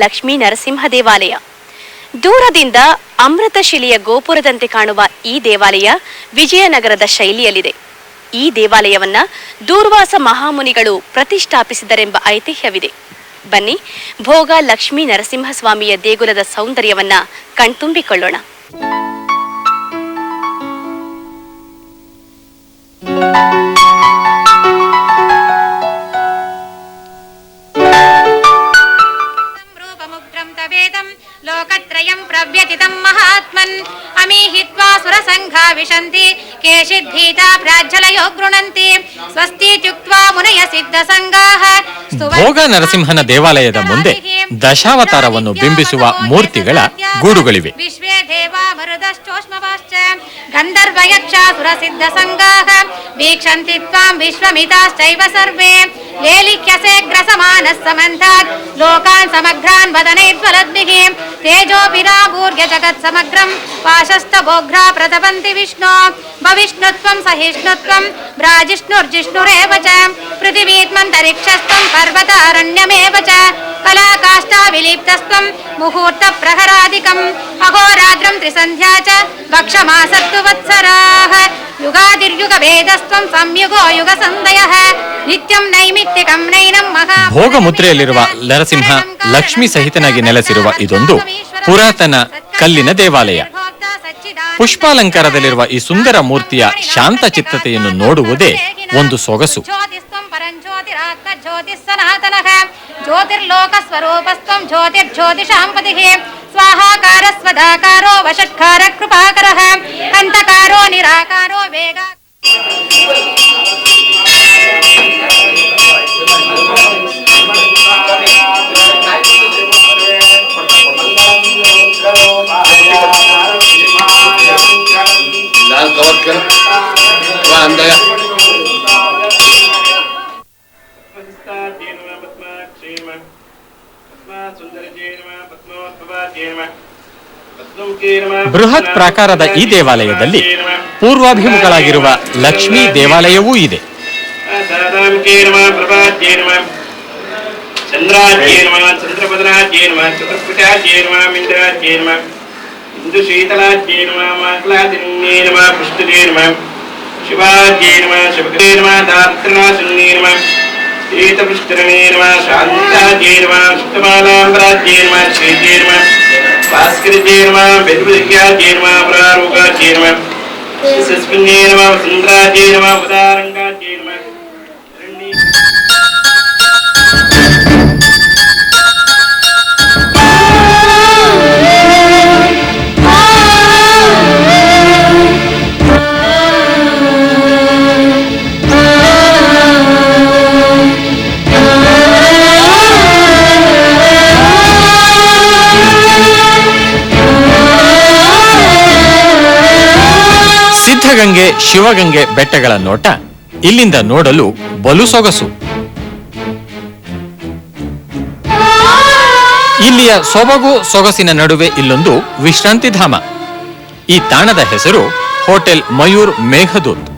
ಲಕ್ಷ್ಮೀ ನರಸಿಂಹ ದೇವಾಲಯ. ದೂರದಿಂದ ಅಮೃತಶಿಲೆಯ ಗೋಪುರದಂತೆ ಕಾಣುವ ಈ ದೇವಾಲಯ ವಿಜಯನಗರದ ಶೈಲಿಯಲ್ಲಿದೆ. ಈ ದೇವಾಲಯವನ್ನ ದೂರ್ವಾಸ ಮಹಾಮುನಿಗಳು ಪ್ರತಿಷ್ಠಾಪಿಸಿದರೆಂಬ ಐತಿಹ್ಯವಿದೆ. ಬನ್ನಿ, ಭೋಗ ಲಕ್ಷ್ಮೀ ನರಸಿಂಹಸ್ವಾಮಿಯ ದೇಗುಲದ ಸೌಂದರ್ಯವನ್ನ ಕಣ್ತುಂಬಿಕೊಳ್ಳೋಣ. ಸಿದ್ಧಿತಾ ಪ್ರಾಜ್ಜಲಯೋ ಗೃಣಂತಿ. ಸ್ವಸ್ತಿ ತ್ಯುಕ್ತ್ವಾ ಮುನಯ ಸಿದ್ಧ ಸಂಗಾಹ. ನರಸಿಂಹನ ದೇವಾಲಯದ ಮುಂದೆ ದಶಾವತಾರವನ್ನು ಬಿಂಬಿಸುವ ಮೂರ್ತಿಗಳ ಗೂಡುಗಳಿವೆ. ವಿಶ್ವೇ ದೇವ ಮರುದಶ್ಚೋಷ್ಮವಾಶ್ಚ. ಗಂಧರ್ವ ಯಕ್ಷ ಸುರ ಸಿದ್ಧ ಸಂಗಾಹ ವೀಕ್ಷಂತಿ ಸರ್ವೇ. लेलिख्यसे ग्रसमानः लोकान् समग्रान् वदनैर्ज्वलद्भिः तेजोभिराभूर्य जगत्समग्रम् पाशस्तभोघ्रा प्रतपन्ति विष्णो। भविष्णुत्वम् सहिष्णुत्वम् भ्राजिष्णुर्जिष्णुरेव च। पृथिवीत्मन्तरिक्षस्त्वम् पर्वत अरण्यमेव च। कलाकाष्ठाविलीप्तस्त्वम् मुहूर्तप्रहरादिकम्। अहोरात्रम् त्रिसन्ध्या च। भक्षमासत्तु वत्सराः ವತ್ಸರಾಃ ಯುಗಾದಿರ್ಯುಗ ಭೇದಸ್ತ್ವಂ ಸಂಯುಗೋ ಯುಗ ಸಂದಯಃ ನಿತ್ಯಂ ನೈಮಿತ್ತಿಕಂ ನೈನಂ ಮಹಾ ಭೋಗ ಮುದ್ರೆಯಲ್ಲಿರುವ ನರಸಿಂಹ ಲಕ್ಷ್ಮಿ ಸಹಿತನಾಗಿ ನೆಲೆಸಿರುವ ಇದೊಂದು ಪುರಾತನ ಕಲ್ಲಿನ ದೇವಾಲಯ. ಪುಷ್ಪಾಲಂಕಾರದಲ್ಲಿರುವ ಈ ಸುಂದರ ಮೂರ್ತಿಯ ಶಾಂತ ಚಿತ್ತತೆಯನ್ನು ನೋಡುವುದೇ ಒಂದು ಸೊಗಸು. ಜ್ಯೋತಿರ್ಲೋಕ ಸ್ವರೂಪಸ್ತ್ವಂ ಜ್ಯೋತಿರ್ಜ್ಯೋತಿಷಾಂ स्वाहाकारस्वदाकारो वषट्कार कृपाकरः अन्तकारो निराकारो वेगा लाल कवर कर। वहाँ अंदर ಬೃಹತ್ ಪ್ರಾಕಾರದ ಈ ದೇವಾಲಯದಲ್ಲಿ ಪೂರ್ವಾಭಿಮುಖಳಾಗಿರುವ ಲಕ್ಷ್ಮೀ ದೇವಾಲಯವೂ ಇದೆ. ಚಂದ್ರಾಜ್ಯೇ ನಮ ಚಂದ್ರಪದರಾಜ್ಯೇ ನಮ శ్రీతపుష్కరణీర్మ శాంతిరాజీర్మ సుఖమాలాంబరాజీర్మ శ్రీజీర్మ భాస్కరజీర్మ బెదుర్యాజీర్మ ప్రారూగాజీర్మ సుస్మిన్యర్మ సుందరాజీర్మ ఉదారంగా ಸಿದ್ಧಗಂಗೆ ಶಿವಗಂಗೆ ಬೆಟ್ಟಗಳ ನೋಟ ಇಲ್ಲಿಂದ ನೋಡಲು ಬಲು ಸೊಗಸು. ಇಲ್ಲಿಯ ಸೊಬಗು ಸೊಗಸಿನ ನಡುವೆ ಇಲ್ಲೊಂದು ವಿಶ್ರಾಂತಿ ಧಾಮ. ಈ ತಾಣದ ಹೆಸರು ಹೋಟೆಲ್ ಮಯೂರ್ ಮೇಘದೂತ್.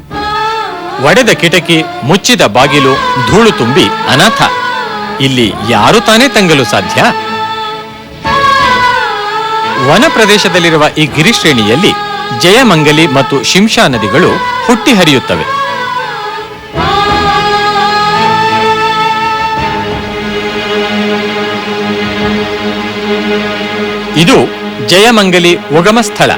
ಒಡೆದ ಕಿಟಕಿ, ಮುಚ್ಚಿದ ಬಾಗಿಲು, ಧೂಳು ತುಂಬಿ ಅನಾಥ. ಇಲ್ಲಿ ಯಾರು ತಾನೇ ತಂಗಲು ಸಾಧ್ಯ? ವನ ಪ್ರದೇಶದಲ್ಲಿರುವ ಈ ಗಿರಿಶ್ರೇಣಿಯಲ್ಲಿ ಜಯಮಂಗಲಿ ಮತ್ತು ಶಿಂಷಾ ನದಿಗಳು ಹುಟ್ಟಿ ಹರಿಯುತ್ತವೆ ಇದು ಜಯಮಂಗಲಿ ಉಗಮ ಸ್ಥಳ.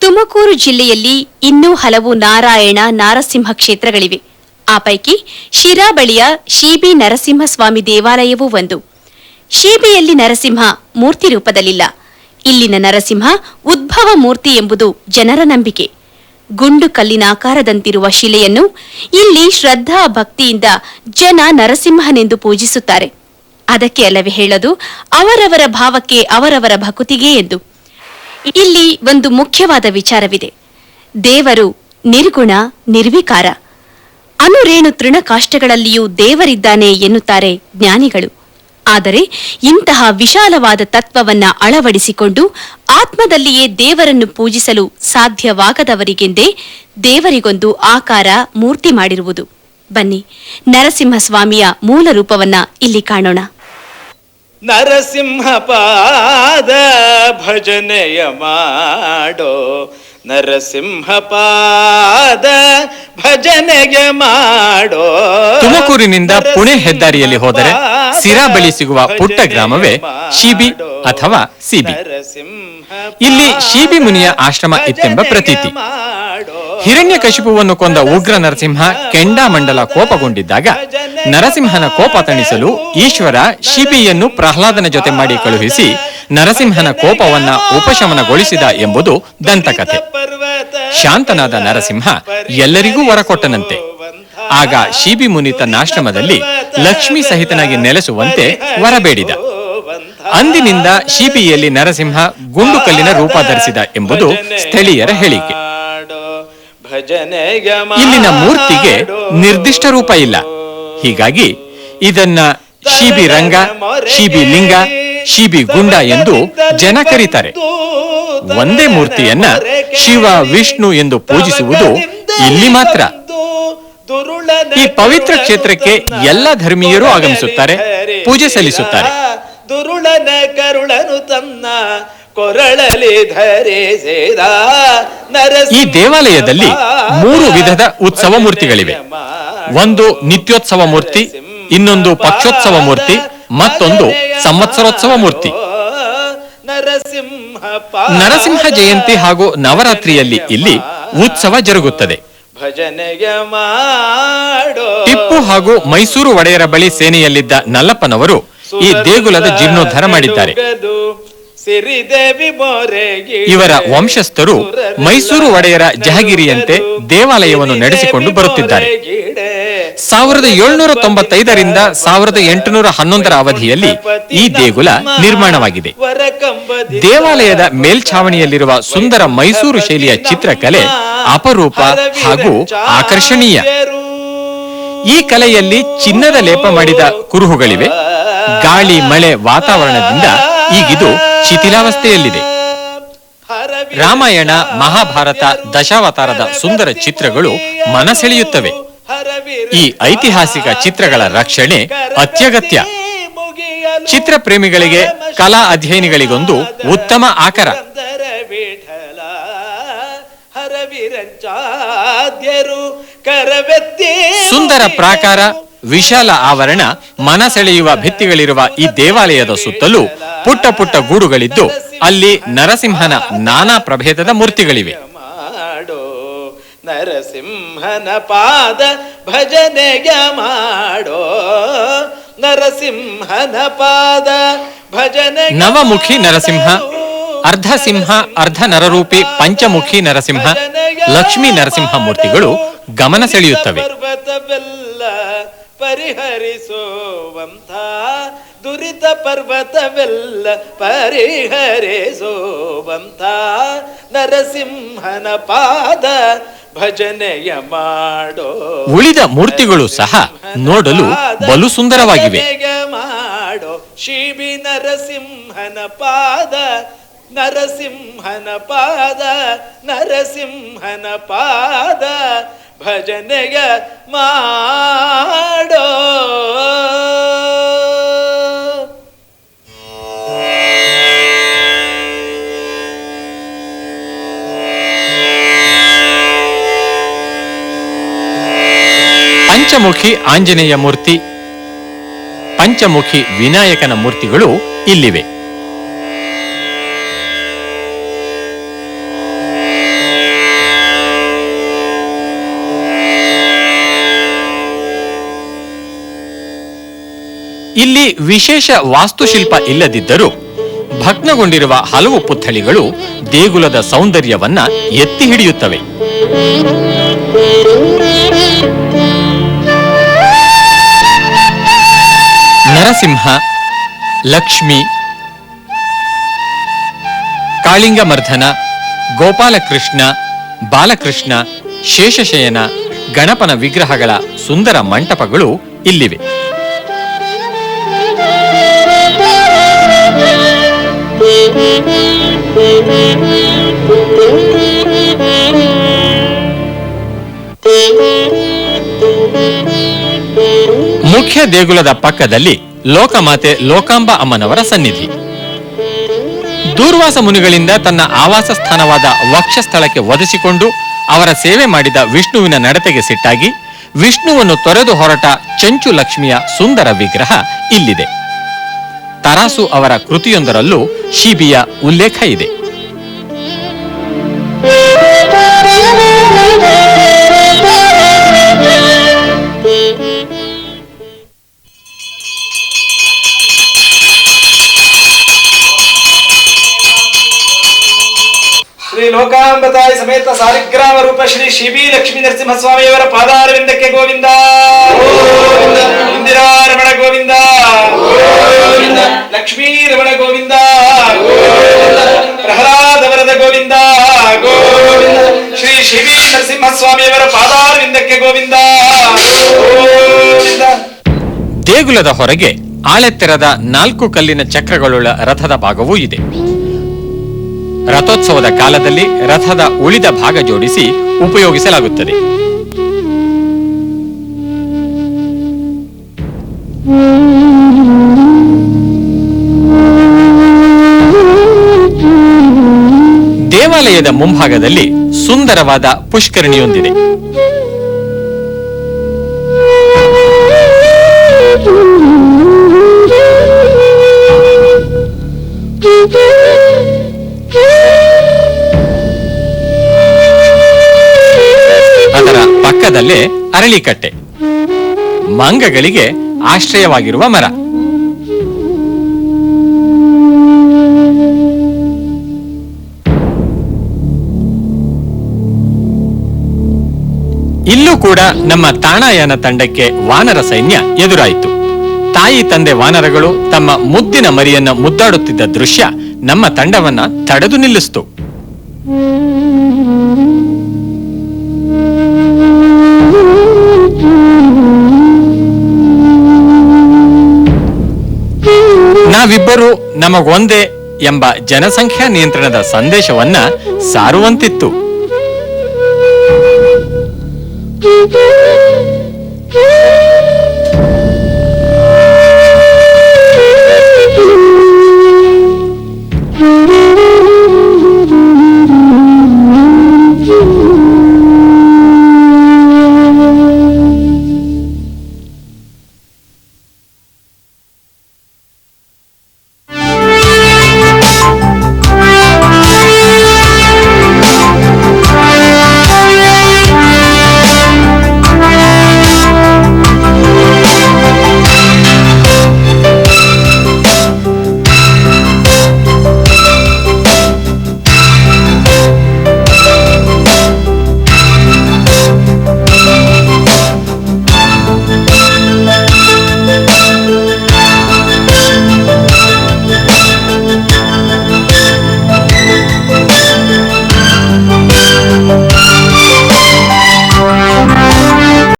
ತುಮಕೂರು ಜಿಲ್ಲೆಯಲ್ಲಿ ಇನ್ನೂ ಹಲವು ನಾರಾಯಣ ನಾರಸಿಂಹ ಕ್ಷೇತ್ರಗಳಿವೆ. ಆ ಪೈಕಿ ಶಿರಾ ಬಳಿಯ ಶಿಬಿ ನರಸಿಂಹಸ್ವಾಮಿ ದೇವಾಲಯವೂ ಒಂದು. ಶಿಬಿಯಲ್ಲಿ ನರಸಿಂಹ ಮೂರ್ತಿ ರೂಪದಲ್ಲಿಲ್ಲ. ಇಲ್ಲಿನ ನರಸಿಂಹ ಉದ್ಭವ ಮೂರ್ತಿ ಎಂಬುದು ಜನರ ನಂಬಿಕೆ. ಗುಂಡು ಕಲ್ಲಿನ ಆಕಾರದಂತಿರುವ ಶಿಲೆಯನ್ನು ಇಲ್ಲಿ ಶ್ರದ್ಧಾ ಭಕ್ತಿಯಿಂದ ಜನ ನರಸಿಂಹನೆಂದು ಪೂಜಿಸುತ್ತಾರೆ. ಅದಕ್ಕೆ ಅಲ್ಲವೇ ಹೇಳದು, ಅವರವರ ಭಾವಕ್ಕೆ ಅವರವರ ಭಕುತಿಗೆ ಎಂದು. ಇಲ್ಲಿ ಒಂದು ಮುಖ್ಯವಾದ ವಿಚಾರವಿದೆ. ದೇವರು ನಿರ್ಗುಣ, ನಿರ್ವಿಕಾರ. ಅನುರೇಣು ತೃಣಕಾಷ್ಟಗಳಲ್ಲಿಯೂ ದೇವರಿದ್ದಾನೆ ಎನ್ನುತ್ತಾರೆ ಜ್ಞಾನಿಗಳು. ಆದರೆ ಇಂತಹ ವಿಶಾಲವಾದ ತತ್ವವನ್ನ ಅಳವಡಿಸಿಕೊಂಡು ಆತ್ಮದಲ್ಲಿಯೇ ದೇವರನ್ನು ಪೂಜಿಸಲು ಸಾಧ್ಯವಾಗದವರಿಗೆಂದೇ ದೇವರಿಗೊಂದು ಆಕಾರ ಮೂರ್ತಿ ಮಾಡಿರುವುದು. ಬನ್ನಿ ನರಸಿಂಹಸ್ವಾಮಿಯ ಮೂಲ ರೂಪವನ್ನ ಇಲ್ಲಿ ಕಾಣೋಣ. ನರಸಿಂಹ ಪಾದ ಭಜನೆಯ ಮಾಡೋ ನರಸಿಂಹ ಪಾದ ಭಜನೆಗೆ ಮಾಡೋ. ತುಮಕೂರಿನಿಂದ ಪುಣೆ ಹೆದ್ದಾರಿಯಲ್ಲಿ ಹೋದರೆ ಸಿರಾ ಬಳಿ ಸಿಗುವ ಪುಟ್ಟ ಗ್ರಾಮವೇ ಶಿಬಿ ಅಥವಾ ಸಿಬಿ. ಇಲ್ಲಿ ಶಿಬಿ ಮುನಿಯ ಆಶ್ರಮ ಇತ್ತೆಂಬ ಪ್ರತೀತಿ. ಹಿರಣ್ಯಕಶಿಪುವನ್ನು ಕೊಂದ ಉಗ್ರ ನರಸಿಂಹ ಕೆಂಡಾಮಂಡಲ ಕೋಪಗೊಂಡಿದ್ದಾಗ ನರಸಿಂಹನ ಕೋಪ ತಣಿಸಲು ಈಶ್ವರ ಶಿಬಿಯನ್ನು ಪ್ರಹ್ಲಾದನ ಜೊತೆ ಮಾಡಿ ಕಳುಹಿಸಿ ನರಸಿಂಹನ ಕೋಪವನ್ನ ಉಪಶಮನಗೊಳಿಸಿದ ಎಂಬುದು ದಂತಕಥೆ. ಶಾಂತನಾದ ನರಸಿಂಹ ಎಲ್ಲರಿಗೂ ವರ ಕೊಟ್ಟನಂತೆ ಆಗ ಶಿಬಿ ಮುನಿ ತನ್ನ ಆಶ್ರಮದಲ್ಲಿ ಲಕ್ಷ್ಮಿ ಸಹಿತನಾಗಿ ನೆಲೆಸುವಂತೆ ವರಬೇಡಿದ. ಅಂದಿನಿಂದ ಶಿಬಿಯಲ್ಲಿ ನರಸಿಂಹ ಗುಂಡುಕಲ್ಲಿನ ರೂಪ ಧರಿಸಿದ ಎಂಬುದು ಸ್ಥಳೀಯರ ಹೇಳಿಕೆ. ಇಲ್ಲಿನ ಮೂರ್ತಿಗೆ ನಿರ್ದಿಷ್ಟ ರೂಪ ಇಲ್ಲ. ಹೀಗಾಗಿ ಇದನ್ನ ಶಿಬಿ ರಂಗ, ಶಿಬಿ ಲಿಂಗ, ಶಿಬಿ ಗುಂಡ ಎಂದು ಜನ ಕರೀತಾರೆ. ಒಂದೇ ಮೂರ್ತಿಯನ್ನ ಶಿವ, ವಿಷ್ಣು ಎಂದು ಪೂಜಿಸುವುದು ಇಲ್ಲಿ ಮಾತ್ರ. ಈ ಪವಿತ್ರ ಕ್ಷೇತ್ರಕ್ಕೆ ಎಲ್ಲ ಧರ್ಮೀಯರು ಆಗಮಿಸುತ್ತಾರೆ ಪೂಜೆ ಸಲ್ಲಿಸುತ್ತಾರೆ. ದುರುಳನ ಕರುಳನು ತನ್ನ ಕೊರಳಲಿ ಧರಿಸಿದ ಈ ದೇವಾಲಯದಲ್ಲಿ ಮೂರು ವಿಧದ ಉತ್ಸವ ಮೂರ್ತಿಗಳಿವೆ. ಒಂದು ನಿತ್ಯೋತ್ಸವ ಮೂರ್ತಿ ಇನ್ನೊಂದು ಪಕ್ಷೋತ್ಸವ ಮೂರ್ತಿ ಮತ್ತೊಂದು ಸಂವತ್ಸರೋತ್ಸವ ಮೂರ್ತಿ. ನರಸಿಂಹ ನರಸಿಂಹ ಜಯಂತಿ ಹಾಗೂ ನವರಾತ್ರಿಯಲ್ಲಿ ಇಲ್ಲಿ ಉತ್ಸವ ಜರುಗುತ್ತದೆ. ಭಜನೆಗೆ ಮಾಡೋ ಟಿಪ್ಪು ಹಾಗೂ ಮೈಸೂರು ಒಡೆಯರ ಬಳಿ ಸೇನೆಯಲ್ಲಿದ್ದ ನಲ್ಲಪ್ಪನವರು ಈ ದೇಗುಲದ ಜೀರ್ಣೋದ್ಧಾರ ಮಾಡಿದ್ದಾರೆ. ಇವರ ವಂಶಸ್ಥರು ಮೈಸೂರು ಒಡೆಯರ ಜಹಗಿರಿಯಂತೆ ದೇವಾಲಯವನ್ನು ನಡೆಸಿಕೊಂಡು ಬರುತ್ತಿದ್ದಾರೆ. ಸಾವಿರದ ಏಳ್ನೂರ ತೊಂಬತ್ತೈದರಿಂದ ಸಾವಿರದ ಎಂಟುನೂರ ಹನ್ನೊಂದರ ಅವಧಿಯಲ್ಲಿ ಈ ದೇಗುಲ ನಿರ್ಮಾಣವಾಗಿದೆ. ದೇವಾಲಯದ ಮೇಲ್ಛಾವಣಿಯಲ್ಲಿರುವ ಸುಂದರ ಮೈಸೂರು ಶೈಲಿಯ ಚಿತ್ರಕಲೆ ಅಪರೂಪ ಹಾಗೂ ಆಕರ್ಷಣೀಯ. ಈ ಕಲೆಯಲ್ಲಿ ಚಿನ್ನದ ಲೇಪ ಮಾಡಿದ ಕುರುಹುಗಳಿವೆ. ಗಾಳಿ, ಮಳೆ ವಾತಾವರಣದಿಂದ ಈಗಿದು ಶಿಥಿಲಾವಸ್ಥೆಯಲ್ಲಿದೆ. ರಾಮಾಯಣ, ಮಹಾಭಾರತ, ದಶಾವತಾರದ ಸುಂದರ ಚಿತ್ರಗಳು ಮನಸೆಳೆಯುತ್ತವೆ. ಈ ಐತಿಹಾಸಿಕ ಚಿತ್ರಗಳ ರಕ್ಷಣೆ ಅತ್ಯಗತ್ಯ. ಚಿತ್ರ ಪ್ರೇಮಿಗಳಿಗೆ ಕಲಾ ಅಧ್ಯಯನಿಗಳಿಗೊಂದು ಉತ್ತಮ ಆಕರ. ಸುಂದರ ಪ್ರಾಕಾರ ವಿಶಾಲ ಆವರಣ ಮನ ಸೆಳೆಯುವ ಭಿತ್ತಿಗಳಿರುವ ಈ ದೇವಾಲಯದ ಸುತ್ತಲೂ ಪುಟ್ಟ ಪುಟ್ಟ ಗೂಡುಗಳಿದ್ದು ಅಲ್ಲಿ ನರಸಿಂಹನ ನಾನಾ ಪ್ರಭೇದದ ಮೂರ್ತಿಗಳಿವೆ. ಮಾಡೋ ನರಸಿಂಹನ ಪಾದ ಭಜನೆಗೆ ಮಾಡೋ ನರಸಿಂಹನ ಪಾದ. ಭಜನೆ ನವಮುಖಿ ನರಸಿಂಹ ಅರ್ಧ ಸಿಂಹ ಅರ್ಧ ನರರೂಪಿ ಪಂಚಮುಖಿ ನರಸಿಂಹ ಲಕ್ಷ್ಮೀ ನರಸಿಂಹ ಮೂರ್ತಿಗಳು ಗಮನ ಸೆಳೆಯುತ್ತವೆ. ಪರ್ವತವೆಲ್ಲ ಪರಿಹರಿಸುವಂಥ ದುರಿತ ಪರ್ವತವೆಲ್ಲ ಪರಿಹರಿಸುವಂಥ ನರಸಿಂಹನ ಪಾದ. ಭಜನೆಯ ಮಾಡೋ ಉಳಿದ ಮೂರ್ತಿಗಳು ಸಹ ನೋಡಲು ಬಲು ಸುಂದರವಾಗಿವೆ. ಮಾಡೋ ಶಿಬಿ ನರಸಿಂಹನ ಪಾದ ನರಸಿಂಹನ ಪಾದ ನರಸಿಂಹನ ಪಾದ ಭಜನೆಯ ಮಾಡೋ ಪಂಚಮುಖಿ ಆಂಜನೇಯ ಮೂರ್ತಿ. ಪಂಚಮುಖಿ ವಿನಾಯಕನ ಮೂರ್ತಿಗಳು ಇಲ್ಲಿವೆ. ಇಲ್ಲಿ ವಿಶೇಷ ವಾಸ್ತುಶಿಲ್ಪ ಇಲ್ಲದಿದ್ದರೂ ಭಗ್ನಗೊಂಡಿರುವ ಹಲವು ಪುತ್ಥಳಿಗಳು ದೇಗುಲದ ಸೌಂದರ್ಯವನ್ನ ಎತ್ತಿ ಹಿಡಿಯುತ್ತವೆ. ನರಸಿಂಹ ಲಕ್ಷ್ಮಿ ಕಾಳಿಂಗಮರ್ಧನ ಗೋಪಾಲಕೃಷ್ಣ ಬಾಲಕೃಷ್ಣ ಶೇಷಶಯನ ಗಣಪನ ವಿಗ್ರಹಗಳ ಸುಂದರ ಮಂಟಪಗಳು ಇಲ್ಲಿವೆ. ಮುಖ್ಯ ದೇಗುಲದ ಪಕ್ಕದಲ್ಲಿ ಲೋಕಮಾತೆ ಲೋಕಾಂಬ ಅಮ್ಮನವರ ಸನ್ನಿಧಿ. ದೂರ್ವಾಸ ಮುನಿಗಳಿಂದ ತನ್ನ ಆವಾಸ ಸ್ಥಾನವಾದ ವಕ್ಷಸ್ಥಳಕ್ಕೆ ಒದಸಿಕೊಂಡು ಅವರ ಸೇವೆ ಮಾಡಿದ ವಿಷ್ಣುವಿನ ನಡತೆಗೆ ಸಿಟ್ಟಾಗಿ ವಿಷ್ಣುವನ್ನು ತೊರೆದು ಹೊರಟ ಚಂಚು ಲಕ್ಷ್ಮಿಯ ಸುಂದರ ವಿಗ್ರಹ ಇಲ್ಲಿದೆ. ತರಾಸು ಅವರ ಕೃತಿಯೊಂದರಲ್ಲೂ ಶಿಬಿಯ ಉಲ್ಲೇಖ ಇದೆ. ಶ್ರೀ ಲೋಕಾಂಬತಾಯ ಸಮೇತ ಸಾಲಿಗ್ರಾಮ ರೂಪ ಶ್ರೀ ಶಿಬಿ ಲಕ್ಷ್ಮೀ ನರಸಿಂಹಸ್ವಾಮಿಯವರ ಪಾದಾರವಿಂದಕ್ಕೆ ಗೋವಿಂದ. ಇಂದಿರಾರಮಣ ಗೋವಿಂದ. ಲಕ್ಷ್ಮೀ ರಮಣ ಗೋವಿಂದ. ಪ್ರಹ್ಲಾದ ವರದ ಗೋವಿಂದ. ಶ್ರೀ ಶಿಬಿ ನರಸಿಂಹಸ್ವಾಮಿಯವರ ಪಾದಾರವಿಂದಕ್ಕೆ ಗೋವಿಂದ. ಗೋವಿಂದ. ದೇಗುಲದ ಹೊರಗೆ ಆಳೆತ್ತೆರದ ನಾಲ್ಕು ಕಲ್ಲಿನ ಚಕ್ರಗಳುಳ್ಳ ರಥದ ಭಾಗವೂ ಇದೆ. ರಥೋತ್ಸವದ ಕಾಲದಲ್ಲಿ ರಥದ ಉಳಿದ ಭಾಗ ಜೋಡಿಸಿ ಉಪಯೋಗಿಸಲಾಗುತ್ತದೆ. ದೇವಾಲಯದ ಮುಂಭಾಗದಲ್ಲಿ ಸುಂದರವಾದ ಪುಷ್ಕರಣಿಯೊಂದಿದೆ. ಪಕ್ಕದಲ್ಲೇ ಅರಳಿಕಟ್ಟೆ. ಮಂಗಗಳಿಗೆ ಆಶ್ರಯವಾಗಿರುವ ಮರ. ಇಲ್ಲೂ ಕೂಡ ನಮ್ಮ ತಾಣಾಯನ ತಂಡಕ್ಕೆ ವಾನರ ಸೈನ್ಯ ಎದುರಾಯಿತು. ತಾಯಿ ತಂದೆ ವಾನರಗಳು ತಮ್ಮ ಮುದ್ದಿನ ಮರಿಯನ್ನ ಮುದ್ದಾಡುತ್ತಿದ್ದ ದೃಶ್ಯ ನಮ್ಮ ತಂಡವನ್ನ ತಡೆದು ನಿಲ್ಲಿಸಿತು. ನಾವಿಬ್ಬರು ನಮಗೊಂದೇ ಎಂಬ ಜನಸಂಖ್ಯಾ ನಿಯಂತ್ರಣದ ಸಂದೇಶವನ್ನ ಸಾರುವಂತಿತ್ತು.